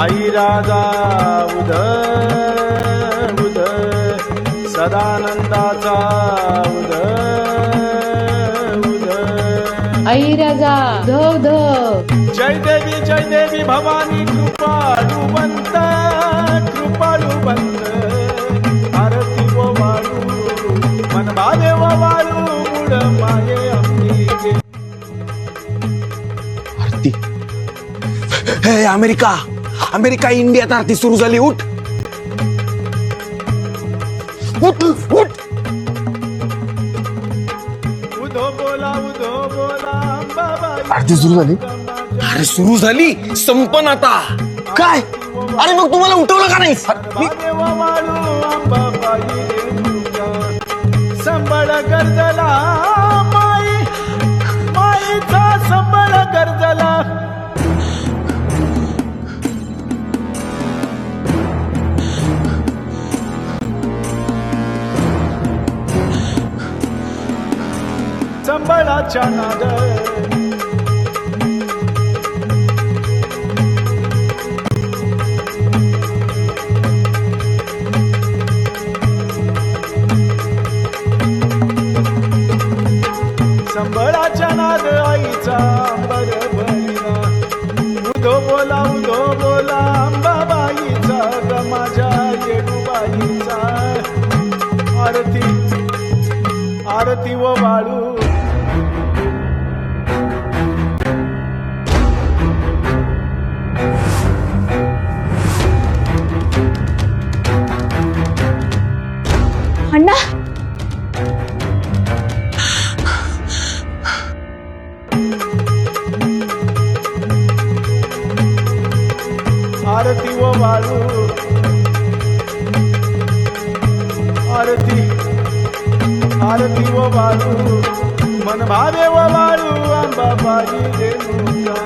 राजा उदय उदय सदानंदाचा उदय उदय आई राजा धव धव जय देवी जय देवी भवानी कृपाळू बंत कृपाळू बंत आरती व वाळू मन भावे व वाळू मुड माये आरती. हे अमेरिका. अमेरिका इंडियात आरती सुरू झाली उठ. उठ उठ. आरती सुरू झाली? अरे सुरू झाली? संपन आता. काय? अरे मग तुम्हाला उठवलं का नाही? संबळाच्या नाद संबळाच्या नाद आईचा अंबर भरिला उधो बोला उदो बोला अंबाबाईचा ग माझ्या येडूबाईचा. आरती आरती व वाळू. अण्णा? आरती व वाळू आरती. आरती व वाळू मन भावे व वाळू अंबाबाई रेणुका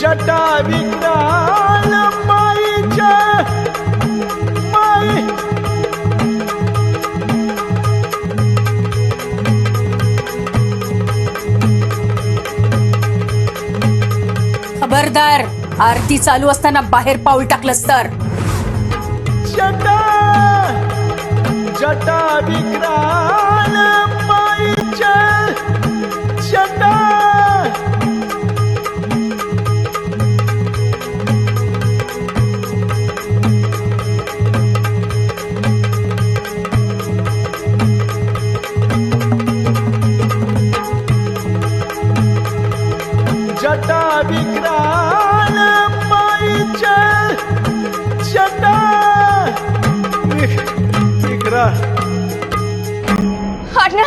जटा विज्ञान खबरदार. आरती चालू असताना बाहेर पाऊल टाकलंस तर. जटा! जटा विक्रा अण्णा.